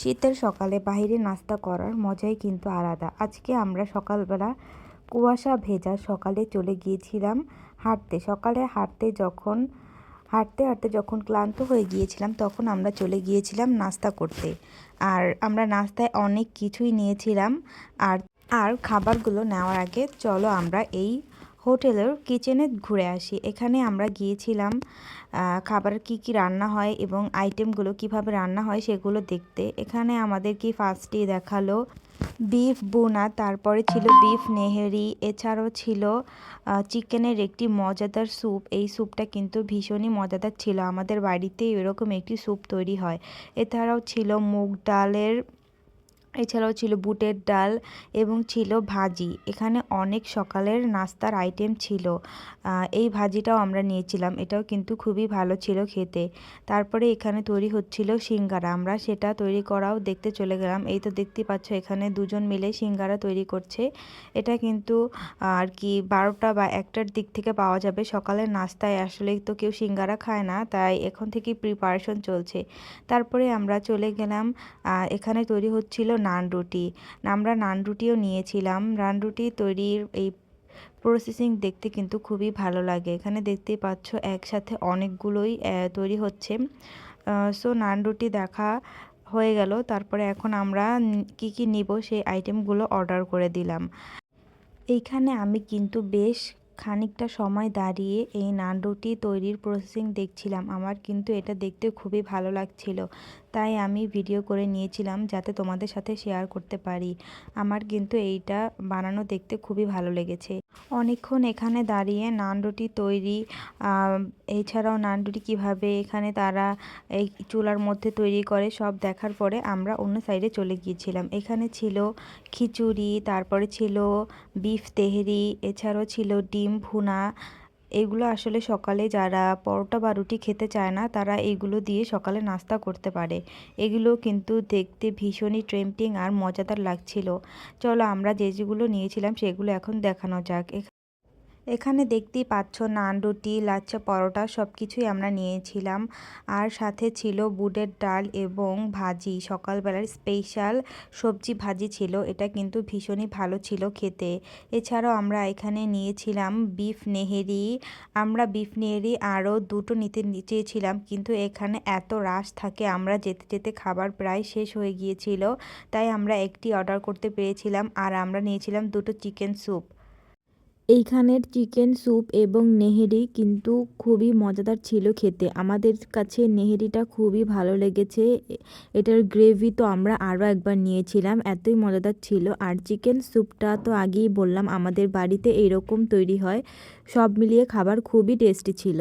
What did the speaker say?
শীতের সকালে বাইরে নাস্তা করার মজাই কিন্তু আলাদা। আজকে আমরা সকালবেলা কুয়াশা ভেজা সকালে চলে গিয়েছিলাম হাঁটতে। সকালে হাঁটতে যখন, হাঁটতে হাঁটতে যখন ক্লান্ত হয়ে গিয়েছিলাম তখন আমরা চলে গিয়েছিলাম নাস্তা করতে। আর আমরা নাস্তায় অনেক কিছুই নিয়েছিলাম। আর আর খাবারগুলো নেওয়ার আগে চলো আমরা এই হোটেলের কিচেনে ঘুরে আসি। এখানে আমরা গিয়েছিলাম খাবার কি কি রান্না হয় এবং আইটেমগুলো কীভাবে রান্না হয় সেগুলো দেখতে। এখানে আমাদেরকে ফার্স্টেই দেখাল বিফ বোনা তারপরে ছিল বিফ নেহেরি, এছাড়াও ছিল চিকেনের একটি মজাদার স্যুপ। এই স্যুপটা কিন্তু ভীষণই মজাদার ছিল। আমাদের বাড়িতে এরকম একটি স্যুপ তৈরি হয়। এছাড়াও ছিল মুগ ডালের এছাড়াও ছিল বুটের ডাল এবং ছিল ভাজি। এখানে অনেক সকালের নাস্তার আইটেম ছিল। এই ভাজিটাও আমরা নিয়েছিলাম। এটাও কিন্তু খুবই ভালো ছিল খেতে। তারপরে এখানে তৈরি হচ্ছিল সিঙ্গারা। আমরা সেটা তৈরি করাও দেখতে চলে গেলাম। এই তো দেখতে পাচ্ছ, এখানে দুজন মিলে সিঙ্গারা তৈরি করছে। এটা কিন্তু আর কি বারোটা বা একটার দিক থেকে পাওয়া যাবে। সকালের নাস্তায় আসলে তো কেউ সিঙ্গারা খায় না, তাই এখন থেকে প্রিপারেশন চলছে। তারপরে আমরা চলে গেলাম এখানে তৈরি হচ্ছিল নান রুটি। আমরা নান রুটিও নিয়েছিলাম। নান রুটি তৈরির এই প্রসেসিং দেখতে কিন্তু খুবই ভালো লাগে। এখানে দেখতেই পাচ্ছ একসাথে অনেকগুলোই তৈরি হচ্ছে। সো নান রুটি দেখা হয়ে গেল। তারপরে এখন আমরা কি কি নিব সেই আইটেমগুলো অর্ডার করে দিলাম। এইখানে আমি কিন্তু বেশ খানিকটা সময় দাঁড়িয়ে এই নান রুটি তৈরির প্রসেসিং দেখছিলাম। আমার কিন্তু এটা দেখতে খুবই ভালো লাগছিল। তাই আমি ভিডিও করে নিয়েছিলাম যাতে তোমাদের সাথে শেয়ার করতে পারি। আমার কিন্তু এইটা বানানো দেখতে খুবই ভালো লেগেছে। অনেকক্ষণ এখানে দাঁড়িয়ে নান রুটি তৈরি এছাড়াও নান রুটি কীভাবে এখানে তারা এই চুলার মধ্যে তৈরি করে সব দেখার পরে আমরা অন্য সাইডে চলে গিয়েছিলাম। এখানে ছিল খিচুড়ি, তারপরে ছিল বিফ তেহরি, এছাড়াও ছিল ডিম ভুনা এগুলো আসলে সকালে যারা পরোটা বা রুটি খেতে চায় না, তারা এগুলো দিয়ে সকালে নাস্তা করতে পারে। এগুলো কিন্তু দেখতে ভীষণই ট্রেম্পটিং আর মজাদার লাগছিল। চলো আমরা যে যেগুলো নিয়েছিলাম সেগুলো এখন দেখানো যাক। এখানে দেখতেই পাচ্ছ নান, রুটি, লাচ্চা, পরোটা সব কিছুই আমরা নিয়েছিলাম। আর সাথে ছিল বুটের ডাল এবং ভাজি। সকালবেলার স্পেশাল সবজি ভাজি ছিল। এটা কিন্তু ভীষণই ভালো ছিল খেতে। এছাড়াও আমরা এখানে নিয়েছিলাম বিফ নেহেরি। আমরা বিফ নেহেরি আরও দুটো নিতে চেয়েছিলাম, কিন্তু এখানে এত রাশ থাকে, আমরা যেতে যেতে খাবার প্রায় শেষ হয়ে গিয়েছিল। তাই আমরা একটি অর্ডার করতে পেরেছিলাম। আর আমরা নিয়েছিলাম দুটো চিকেন স্যুপ এইখানের চিকেন স্যুপ এবং নেহেরি কিন্তু খুবই মজাদার ছিল খেতে। আমাদের কাছে নেহেরিটা খুবই ভালো লেগেছে। এটার গ্রেভি তো আমরা আরও একবার নিয়েছিলাম, এতই মজাদার ছিল। আর চিকেন স্যুপটা তো আগেই বললাম, আমাদের বাড়িতে এরকম তৈরি হয়। সব মিলিয়ে খাবার খুবই টেস্টি ছিল।